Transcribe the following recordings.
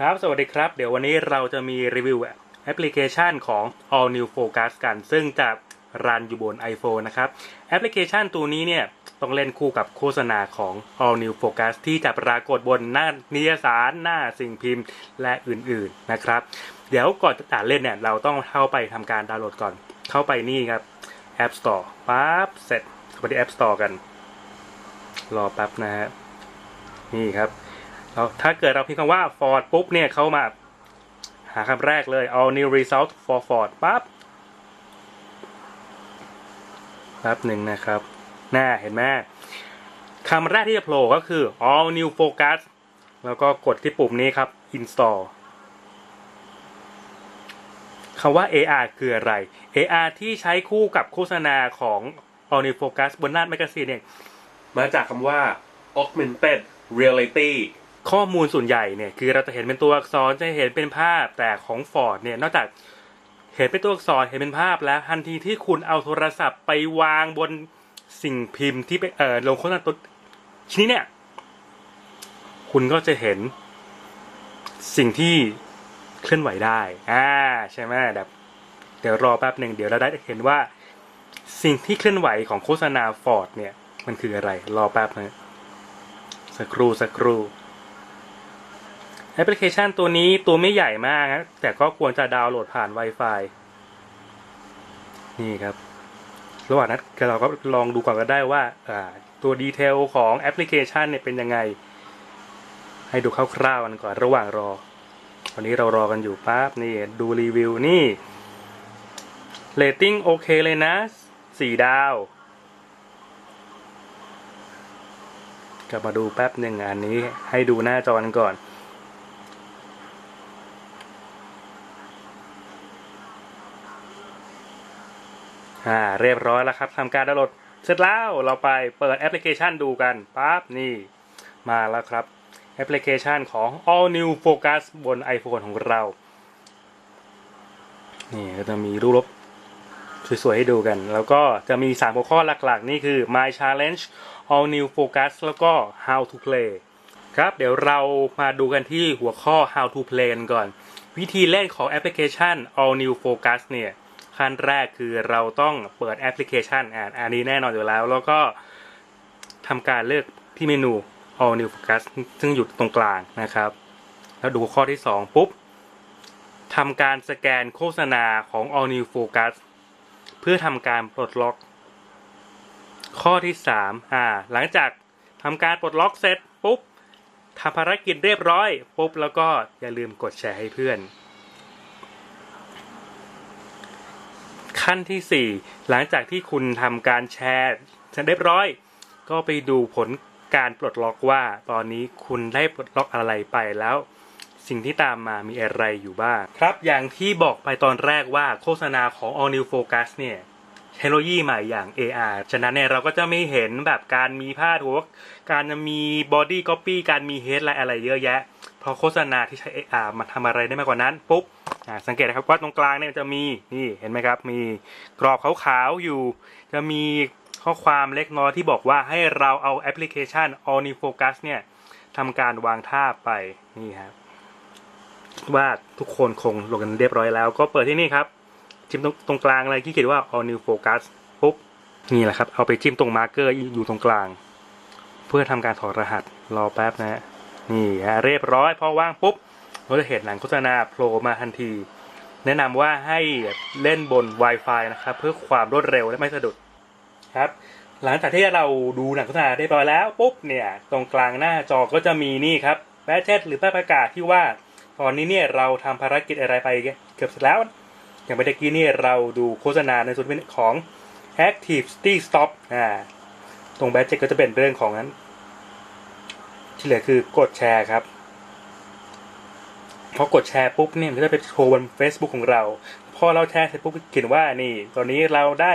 ครับสวัสดีครับ เดี๋ยววันนี้เราจะมีรีวิวแอปพลิเคชันของ All New Focus กัน ซึ่งจะรันอยู่บน iPhone นะครับ แอปพลิเคชันตัวนี้เนี่ย ต้องเล่นคู่กับโฆษณาของ All New Focus ที่จะปรากฏบนหน้านิยสารหน้าสิ่งพิมพ์และอื่นๆนะครับ เดี๋ยวก่อนจะเล่นเนี่ย เราต้องเข้าไปทำการดาวน์โหลดก่อน เข้าไปนี่ครับ App Store ปั๊บเสร็จเข้าไปที่ App Store กัน รอแป๊บนะฮะนี่ครับ เราถ้าเกิดเราพิมพ์คำว่า Ford ปุ๊บเนี่ยเขามา หาคำแรกเลย all new result for Ford ปั๊บแป๊บหนึ่งนะครับ หน้าเห็นไหมคำแรกที่จะโผล่ก็คือ all new focus แล้วก็กดที่ปุ่มนี้ครับ install คำว่า AR คืออะไร AR ที่ใช้คู่กับโฆษณาของ all new focus บนหน้าแมกกาซีนเนี่ยมาจากคำว่า augmented reality ข้อมูลส่วนใหญ่เนี่ยคือเราจะเห็นเป็นตัวอักษรจะเห็นเป็นภาพแต่ของ Ford เนี่ยนอกจากเห็นเป็นตัวอักษรเห็นเป็นภาพแล้วทันทีที่คุณเอาโทรศัพท์ไปวางบนสิ่งพิมพ์ที่เป็นเอ่อลงโฆษณาตัวชิ้นนี้เนี่ย คุณก็จะเห็นสิ่งที่เคลื่อนไหวได้อ่าใช่ไหมแบบเดี๋ยวรอแป๊บหนึ่งเดี๋ยวเราได้เห็นว่า สิ่งที่เคลื่อนไหวของโฆษณา Ford เนี่ย มันคืออะไร รอแป๊บนะสักครู่สักครู่ แอปพลิเคชันตัวนี้ตัวไม่ใหญ่มากนะแต่ก็ควรจะดาวน์โหลดผ่าน Wi-Fi นี่ครับ ระหว่างนั้นเราก็ลองดูก่อนก็ได้ว่าตัวดีเทลของแอปพลิเคชันเนี่ยเป็นยังไง ให้ดูคร่าวๆกันก่อนระหว่างรอวันนี้เรารอกันอยู่ปั๊บนี่ดูรีวิวนี่เรตติ้งโอเคเลยนะสี่ดาวกลับมาดูแป๊บหนึ่งอันนี้ให้ดูหน้าจอกันก่อน อ่าเรียบร้อยแล้วครับทำการดาวน์โหลดเสร็จแล้วเราไปเปิดแอปพลิเคชันดูกันปั๊บนี่มาแล้วครับแอปพลิเคชันของ All New Focus บน iPhone ของเรา นี่ก็จะมีรูปรบสวยๆให้ดูกัน แล้วก็จะมี 3 หัวข้อหลักๆ นี่คือ My Challenge All New Focus แล้วก็ How to Play ครับ เดี๋ยวเรามาดูกันที่หัวข้อ How to Play กันก่อน วิธีเล่นของแอปพลิเคชัน All New Focus เนี่ย ขั้นแรกคือเราต้องเปิดแอปพลิเคชันอ่าอันนี้แน่นอนอยู่แล้ว แล้วก็ทำการเลือกที่เมนู All New Focus ซึ่งอยู่ตรงกลางนะครับ แล้วดูข้อที่ 2 ปุ๊บทำการสแกนโฆษณาของ All New Focus เพื่อทำการปลดล็อก ข้อที่3อ่าหลังจากทำการปลดล็อกเสร็จปุ๊บทำภารกิจเรียบร้อยปุ๊บแล้วก็อย่าลืมกดแชร์ให้เพื่อน ขั้นที่ 4 หลังจากที่คุณทำการแชร์เสร็จเรียบร้อย ก็ไปดูผลการปลดล็อกว่า ตอนนี้คุณได้ปลดล็อกอะไรไปแล้ว สิ่งที่ตามมามีอะไรอยู่บ้าง ครับอย่างที่บอกไปตอนแรกว่าโฆษณาของ All New Focus เนี่ยเทคโนโลยีใหม่อย่าง AR ฉะนั้นเนี่ยเราก็จะไม่เห็นแบบการมีพาดหัวการมี body copy การมี headline อะไรเยอะแยะ เพราะโฆษณาที่ใช้ AR มาทำอะไรได้มากกว่านั้นปุ๊บ สังเกตนะครับว่าตรงกลางเนี่ยจะมีนี่เห็นไหมครับ มีกรอบขาวๆอยู่ จะมีข้อความเล็กน้อยที่บอกว่าให้เราเอาแอปพลิเคชัน All New Focus เนี่ยทำการวางท่าไปนี่ครับว่าทุกคนคงลงกันเรียบร้อยแล้ว ก็เปิดที่นี่ครับ จิ้มตรงตรงกลางเลยที่เขียนว่า All New Focus ปุ๊บนี่แหละครับ เอาไปจิ้มตรงมาร์กเกอร์อยู่ตรงกลาง เพื่อทำการถอดรหัสรอแป๊บนะฮะนี่ฮะเรียบร้อยพอว่างปุ๊บ เราจะเห็นหนังโฆษณาโผล่มาทันที แนะนำว่าให้เล่นบน Wi-Fi นะครับ เพื่อความรวดเร็วและไม่สะดุดครับ หลังจากที่เราดูหนังโฆษณาเรียบร้อยแล้วปุ๊บเนี่ย ตรงกลางหน้าจอก็จะมีนี่ครับแบทเจ็ตหรือป้ายประกาศที่ว่า ตอนนี้เนี่ยเราทำภารกิจอะไรไปเกือบเสร็จแล้ว อย่างเมื่อกี้นี่เราดูโฆษณาในส่วนของ Active City Stop อ่าตรงแบทเจ็ตก็จะเป็นเรื่องของนั้น ที่เหลือคือกดแชร์ครับ พอกดแชร์ปุ๊บเนี่ยมันจะไปโชว์บน Facebook ของเรา พอเราแชร์เสร็จปุ๊บเขียนว่านี่ ตอนนี้เราได้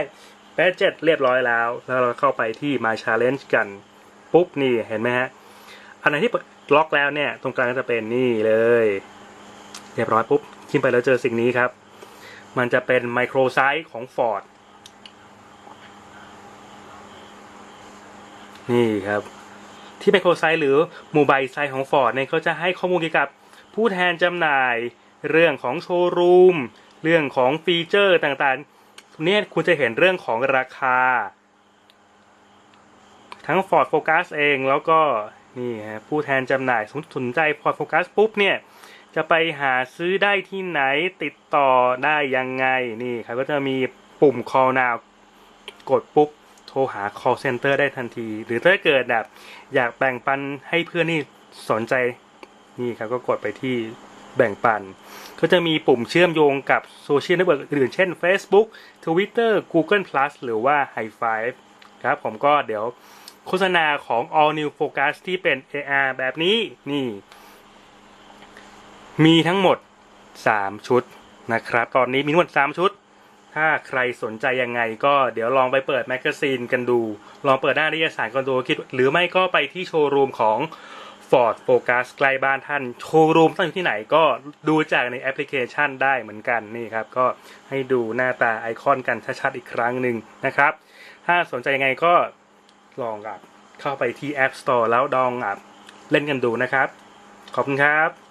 แบทเจ็ตเรียบร้อยแล้ว แล้วเราเข้าไปที่ My Challenge กัน ปุ๊บนี่เห็นไหมฮะ อันไหนที่ล็อกแล้วเนี่ย ตรงกลางก็จะเป็นนี่เลย เรียบร้อยปุ๊บขึ้นไปแล้วเจอสิ่งนี้ครับ มันจะเป็นไมโครไซส์ของ Ford นี่ครับ ที่ไมโครไซส์หรือมบายไซส์ของ Ford เนี่ยก็จะให้ข้อมูลเกี่ยวกับ ผู้แทนจำหน่าย เรื่องของโชว์รูม เรื่องของฟีเจอร์ต่างๆเนี่ยคุณจะเห็นเรื่องของราคา ทั้ง Ford Focus เองแล้วก็นี่ฮะผู้แทนจำหน่ายสนใจ Ford Focus ปุ๊บเนี่ยจะไปหาซื้อได้ที่ไหนติดต่อได้ยังไงนี่ครับก็จะมีปุ่ม call now กดปุ๊บโทรหา call center ได้ทันที หรือถ้าเกิดแบบอยากแบ่งปันให้เพื่อนนี่สนใจ นี่ครับก็กดไปที่แบ่งปัน ก็จะมีปุ่มเชื่อมโยงกับโซเชียลเน็ตเวิร์กอื่นเช่น Facebook Twitter Google Plus หรือว่า High Five ครับผมก็เดี๋ยวโฆษณาของ All New Focus ที่เป็น AR แบบนี้นี่ มีทั้งหมด 3 ชุดนะครับ ตอนนี้มีทั้งหมด 3 ชุด ถ้าใครสนใจยังไงก็เดี๋ยวลองไปเปิดแมกกาซีนกันดู ลองเปิดหน้านิยสารกันดูคิด หรือไม่ก็ไปที่โชว์รูมของ Ford Focus ใกล้บ้านท่าน โชว์รูมตั้งอยู่ที่ไหนก็ดูจากในแอปพลิเคชันได้เหมือนกันนี่ครับ ก็ให้ดูหน้าตาไอคอนกันชัดๆอีกครั้งหนึ่งนะครับ ถ้าสนใจยังไงก็ลองอับเข้าไปที่ App Store แล้วดองอับเล่นกันดูนะครับ ขอบคุณครับ